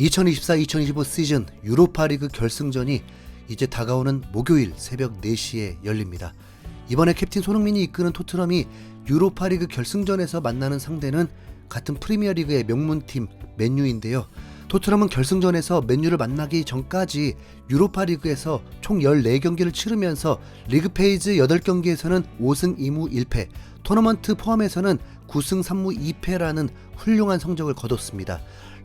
2024-2025 시즌 유로파리그 결승전이 이제 다가오는 목요일 새벽 4시에 열립니다. 이번에 캡틴 손흥민이 이끄는 토트넘이 유로파리그 결승전에서 만나는 상대는 같은 프리미어리그의 명문팀 맨유인데요. 토트넘은 결승전에서 맨유를 만나기 전까지 유로파리그에서 총 14경기를 치르면서 리그 페이즈 8경기에서는 5승 2무 1패, 토너먼트 포함해서는 9승 3무 2패라는 훌륭한 성적을 거뒀습니다.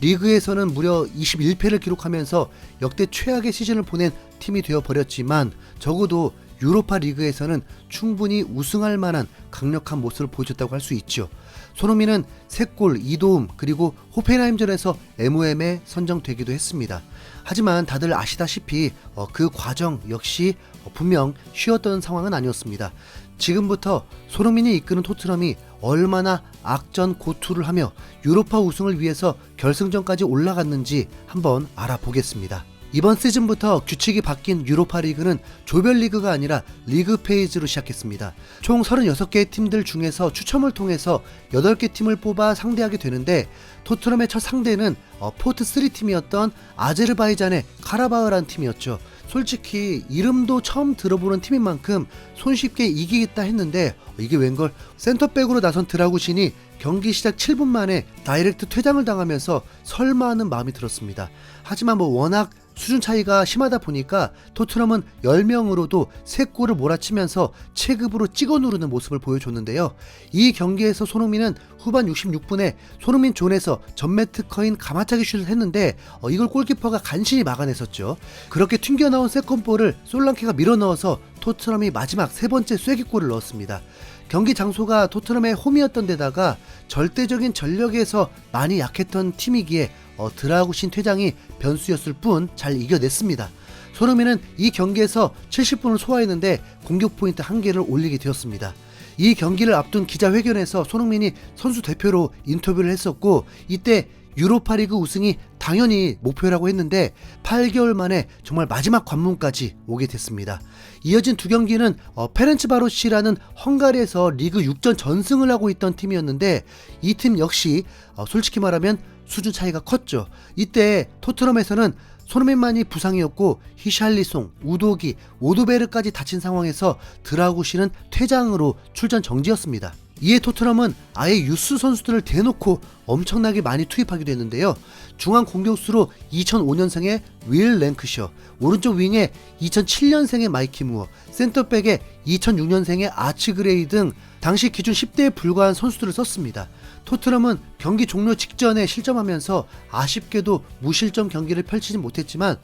리그에서는 무려 21패를 기록하면서 역대 최악의 시즌을 보낸 팀이 되어 버렸지만 적어도 유로파 리그에서는 충분히 우승할 만한 강력한 모습을 보여줬다고 할 수 있죠. 손흥민은 3골 2도움 그리고 호펜하임전에서 MOM에 선정되기도 했습니다. 하지만 다들 아시다시피 어, 그 과정 역시 어, 분명 쉬웠던 상황은 아니었습니다. 지금부터 손흥민이 이끄는 토트넘이 얼마나 악전 고투를 하며 유로파 우승을 위해서 결승전까지 올라갔는지 한번 알아보겠습니다. 이번 시즌부터 규칙이 바뀐 유로파 리그는 조별 리그가 아니라 리그 페이지로 시작했습니다. 총 36개의 팀들 중에서 추첨을 통해서 8개 팀을 뽑아 상대하게 되는데 토트넘의 첫 상대는 어, 포트 3팀이었던 아제르바이잔의 카라바흐라는 팀이었죠. 솔직히 이름도 처음 들어보는 팀인 만큼 손쉽게 이기겠다 했는데 이게 웬걸 센터백으로 나선 드라구신이 경기 시작 7분 만에 다이렉트 퇴장을 당하면서 설마 하는 마음이 들었습니다. 하지만 뭐 워낙 수준 차이가 심하다 보니까 토트넘은 10명으로도 3골을 몰아치면서 체급으로 찍어 누르는 모습을 보여줬는데요. 이 경기에서 손흥민은 후반 66분에 손흥민 존에서 전매 특허인 가마차기 슛을 했는데 어, 이걸 골키퍼가 간신히 막아냈었죠. 그렇게 튕겨나온 세컨볼을 솔랑케가 밀어넣어서 토트넘이 마지막 세 번째 쐐기골을 넣었습니다. 경기 장소가 토트넘의 홈이었던 데다가 절대적인 전력에서 많이 약했던 팀이기에 어, 드라구신 퇴장이 변수였을 뿐 잘 이겨냈습니다. 손흥민은 이 경기에서 70분을 소화했는데 공격 포인트 한 개를 올리게 되었습니다. 이 경기를 앞둔 기자회견에서 손흥민이 선수 대표로 인터뷰를 했었고 이때 유로파리그 우승이 당연히 목표라고 했는데 8개월 만에 정말 마지막 관문까지 오게 됐습니다. 이어진 두 경기는 어, 페렌츠바로시라는 헝가리에서 리그 6전 전승을 하고 있던 팀이었는데 이 팀 역시 어, 솔직히 말하면 수준 차이가 컸죠. 이때 토트넘에서는 손흥민만이 부상이었고 히샬리송, 우도기, 오도베르까지 다친 상황에서 드라구시는 퇴장으로 출전 정지였습니다. 이에 토트넘은 아예 유스 선수들을 대놓고 엄청나게 많이 투입하기도 했는데요. 중앙 공격수로 2005년생의 윌 랭크셔, 오른쪽 윙에 2007년생의 마이키 무어, 센터백에 2006년생의 아치 그레이 등 당시 기준 10대에 불과한 선수들을 썼습니다. 토트넘은 경기 종료 직전에 실점하면서 아쉽게도 무실점 경기를 펼치지 못했지만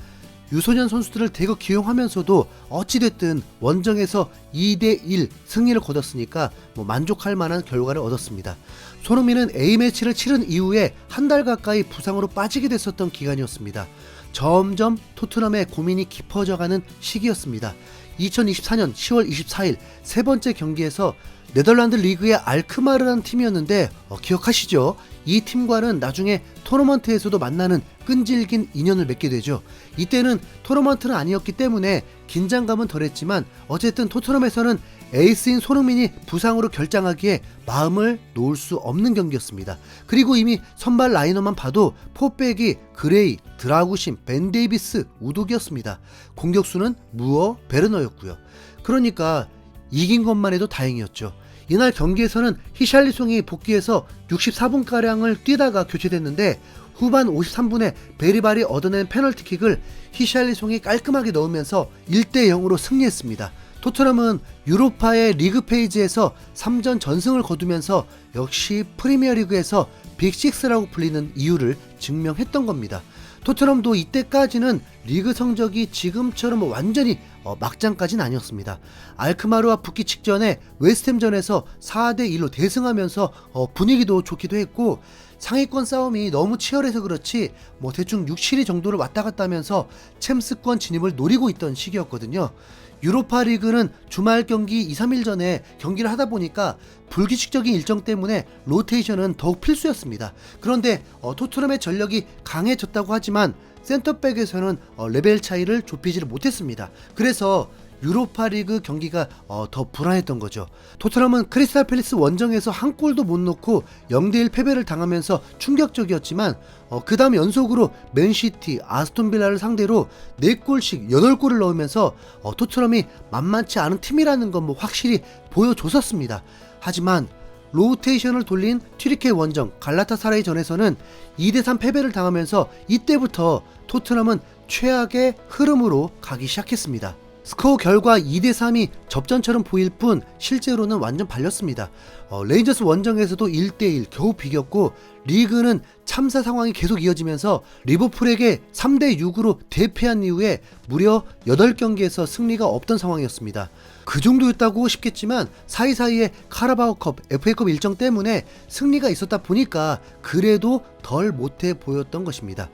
유소년 선수들을 대거 기용하면서도 어찌됐든 원정에서 2대1 승리를 거뒀으니까 뭐 만족할 만한 결과를 얻었습니다. 손흥민은 A매치를 치른 이후에 한 달 가까이 부상으로 빠지게 됐었던 기간이었습니다. 점점 토트넘의 고민이 깊어져가는 시기였습니다. 2024년 10월 24일 세 번째 경기에서 네덜란드 리그의 알크마르라는 팀이었는데 어, 기억하시죠? 이 팀과는 나중에 토너먼트에서도 만나는 끈질긴 인연을 맺게 되죠. 이때는 토너먼트는 아니었기 때문에 긴장감은 덜했지만 어쨌든 토트넘에서는 에이스인 손흥민이 부상으로 결장하기에 마음을 놓을 수 없는 경기였습니다. 그리고 이미 선발 라이너만 봐도 포백이 그레이, 드라구신, 벤 데이비스, 우독이었습니다. 공격수는 무어, 베르너였고요. 그러니까 이긴 것만 해도 다행이었죠. 이날 경기에서는 히샬리송이 복귀해서 64분가량을 뛰다가 교체됐는데 후반 53분에 베리발이 얻어낸 페널티킥을 히샬리송이 깔끔하게 넣으면서 1대 0으로 승리했습니다. 토트넘은 유로파의 리그 페이지에서 3전 전승을 거두면서 역시 프리미어리그에서 빅6라고 불리는 이유를 증명했던 겁니다. 토트넘도 이때까지는 리그 성적이 지금처럼 완전히 어, 막장까지는 아니었습니다. 알크마르와 붙기 직전에 웨스템전에서 4대 1로 대승하면서 어, 분위기도 좋기도 했고 상위권 싸움이 너무 치열해서 그렇지 뭐 대충 6, 7위 정도를 왔다 갔다 하면서 챔스권 진입을 노리고 있던 시기였거든요. 유로파 리그는 주말 경기 2, 3일 전에 경기를 하다 보니까 불규칙적인 일정 때문에 로테이션은 더욱 필수였습니다. 그런데 어, 토트넘의 전력이 강해졌다고 하지만 센터백에서는 어, 레벨 차이를 좁히지를 못했습니다. 그래서 유로파리그 경기가 어, 더 불안했던 거죠. 토트넘은 크리스탈 팰리스 원정에서 한 골도 못 넣고 0대1 패배를 당하면서 충격적이었지만 어, 그 다음 연속으로 맨시티, 아스톤빌라를 상대로 4골씩 8골을 넣으면서 어, 토트넘이 만만치 않은 팀이라는 건 뭐 확실히 보여줬었습니다. 하지만 로테이션을 돌린 튀리케 원정 갈라타사라이 전에서는 2대3 패배를 당하면서 이때부터 토트넘은 최악의 흐름으로 가기 시작했습니다. 스코어 결과 2대3이 접전처럼 보일 뿐 실제로는 완전 발렸습니다. 어, 레인저스 원정에서도 1대1 겨우 비겼고 리그는 참사 상황이 계속 이어지면서 리버풀에게 3대6으로 대패한 이후에 무려 8경기에서 승리가 없던 상황이었습니다. 그 정도였다고 싶겠지만 사이사이에 카라바오컵, FA컵 일정 때문에 승리가 있었다 보니까 그래도 덜 못해 보였던 것입니다.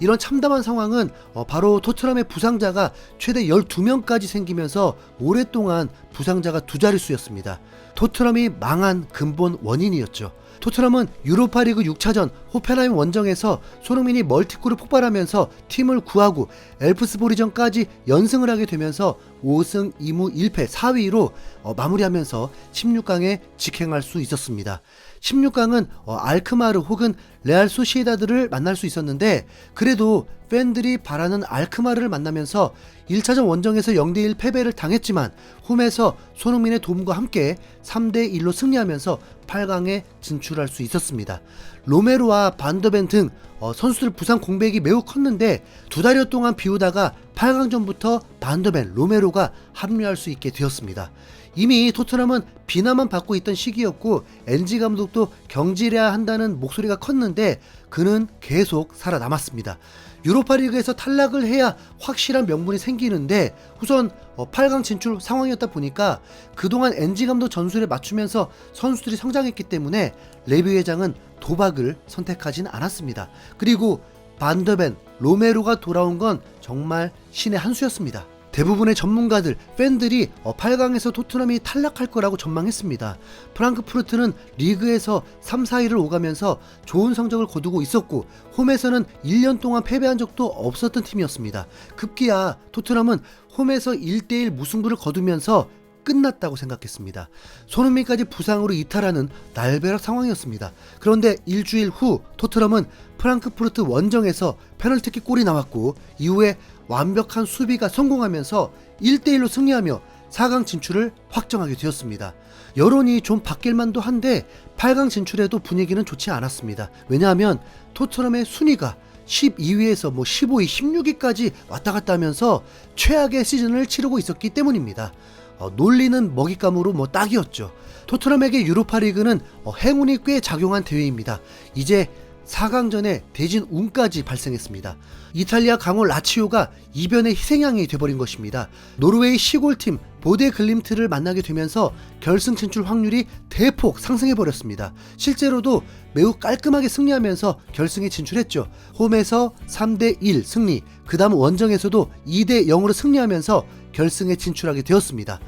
이런 참담한 상황은 어, 바로 토트넘의 부상자가 최대 12명까지 생기면서 오랫동안 부상자가 두 자릿수였습니다. 토트넘이 망한 근본 원인이었죠. 토트넘은 유로파리그 6차전 호펜하임 원정에서 손흥민이 멀티골을 폭발하면서 팀을 구하고 엘프스보리전까지 연승을 하게 되면서 5승 2무 1패 4위로 어, 마무리하면서 16강에 직행할 수 있었습니다. 16강은 어, 알크마르 혹은 레알 소시에다드를 만날 수 있었는데 그래도 팬들이 바라는 알크마르를 만나면서 1차전 원정에서 0대1 패배를 당했지만 홈에서 손흥민의 도움과 함께 3대1로 승리하면서 8강에 진출할 수 있었습니다. 로메로와 반더벤 등 어, 선수들 부상 공백이 매우 컸는데 두 달여 동안 비우다가 8강전부터 반더벤, 로메로가 합류할 수 있게 되었습니다. 이미 토트넘은 비난만 받고 있던 시기였고 엔지 감독도 경질해야 한다는 목소리가 컸는데 그는 계속 살아남았습니다. 유로파리그에서 탈락을 해야 확실한 명분이 생기는데 우선 8강 진출 상황이었다 보니까 그동안 엔지 감독 전술에 맞추면서 선수들이 성장했기 때문에 레비 회장은 도박을 선택하진 않았습니다. 그리고 반더벤, 로메로가 돌아온 건 정말 신의 한 수였습니다. 대부분의 전문가들, 팬들이 8강에서 토트넘이 탈락할 거라고 전망했습니다. 프랑크푸르트는 리그에서 3, 4위를 오가면서 좋은 성적을 거두고 있었고 홈에서는 1년 동안 패배한 적도 없었던 팀이었습니다. 급기야 토트넘은 홈에서 1대1 무승부를 거두면서 끝났다고 생각했습니다. 손흥민까지 부상으로 이탈하는 날벼락 상황이었습니다. 그런데 일주일 후 토트넘은 프랑크푸르트 원정에서 페널티킥 골이 나왔고 이후에 완벽한 수비가 성공하면서 1대1로 승리하며 4강 진출을 확정하게 되었습니다. 여론이 좀 바뀔 만도 한데 8강 진출에도 분위기는 좋지 않았습니다. 왜냐하면 토트넘의 순위가 12위에서 뭐 15위, 16위까지 왔다 갔다 하면서 최악의 시즌을 치르고 있었기 때문입니다. 어, 논리는 먹잇감으로 뭐 딱이었죠. 토트넘에게 유로파리그는 어, 행운이 꽤 작용한 대회입니다. 이제 4강전에 대진 운까지 발생했습니다. 이탈리아 강호 라치오가 이변의 희생양이 돼버린 것입니다. 노르웨이 시골팀 보데 글림트를 만나게 되면서 결승 진출 확률이 대폭 상승해버렸습니다. 실제로도 매우 깔끔하게 승리하면서 결승에 진출했죠. 홈에서 3대1 승리, 그 다음 원정에서도 2대0으로 승리하면서 결승에 진출하게 되었습니다.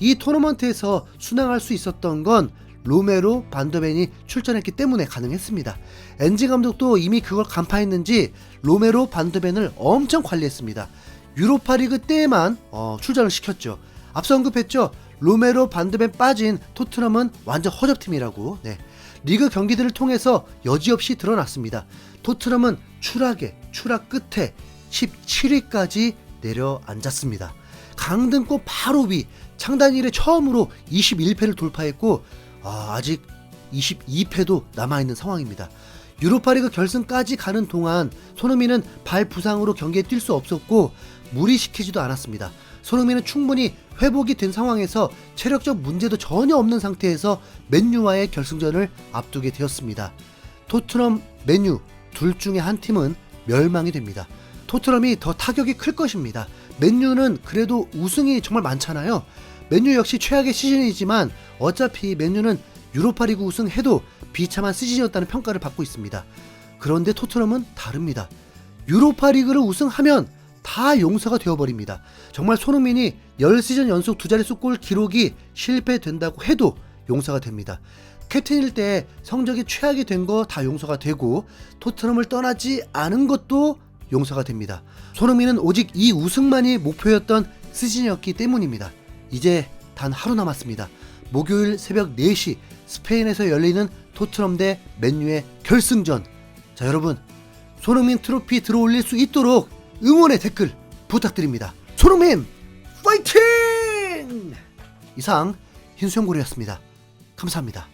이 토너먼트에서 순항할 수 있었던 건 로메로 반더벤이 출전했기 때문에 가능했습니다. 엔지 감독도 이미 그걸 간파했는지 로메로 반더벤을 엄청 관리했습니다. 유로파리그 때에만 어, 출전을 시켰죠. 앞서 언급했죠. 로메로 반더벤 빠진 토트넘은 완전 허접팀이라고. 네. 리그 경기들을 통해서 여지없이 드러났습니다. 토트넘은 추락에 추락 끝에 17위까지 내려앉았습니다. 강등권 바로 위 창단 이래 처음으로 21패를 돌파했고 아, 아직 22패도 남아있는 상황입니다. 유로파리그 결승까지 가는 동안 손흥민은 발 부상으로 경기에 뛸 수 없었고 무리시키지도 않았습니다. 손흥민은 충분히 회복이 된 상황에서 체력적 문제도 전혀 없는 상태에서 맨유와의 결승전을 앞두게 되었습니다. 토트넘, 맨유 둘 중에 한 팀은 멸망이 됩니다. 토트넘이 더 타격이 클 것입니다. 맨유는 그래도 우승이 정말 많잖아요. 맨유 역시 최악의 시즌이지만 어차피 맨유는 유로파리그 우승해도 비참한 시즌이었다는 평가를 받고 있습니다. 그런데 토트넘은 다릅니다. 유로파리그를 우승하면 다 용서가 되어버립니다. 정말 손흥민이 10시즌 연속 두 자릿수 골 기록이 실패된다고 해도 용서가 됩니다. 캡틴일 때 성적이 최악이 된 거 다 용서가 되고 토트넘을 떠나지 않은 것도 용서가 됩니다. 손흥민은 오직 이 우승만이 목표였던 시즌이었기 때문입니다. 이제 단 하루 남았습니다. 목요일 새벽 4시 스페인에서 열리는 토트넘 대 맨유의 결승전. 자, 여러분. 손흥민 트로피 들어올릴 수 있도록 응원의 댓글 부탁드립니다. 손흥민 파이팅! 이상 흰수염고리였습니다. 감사합니다.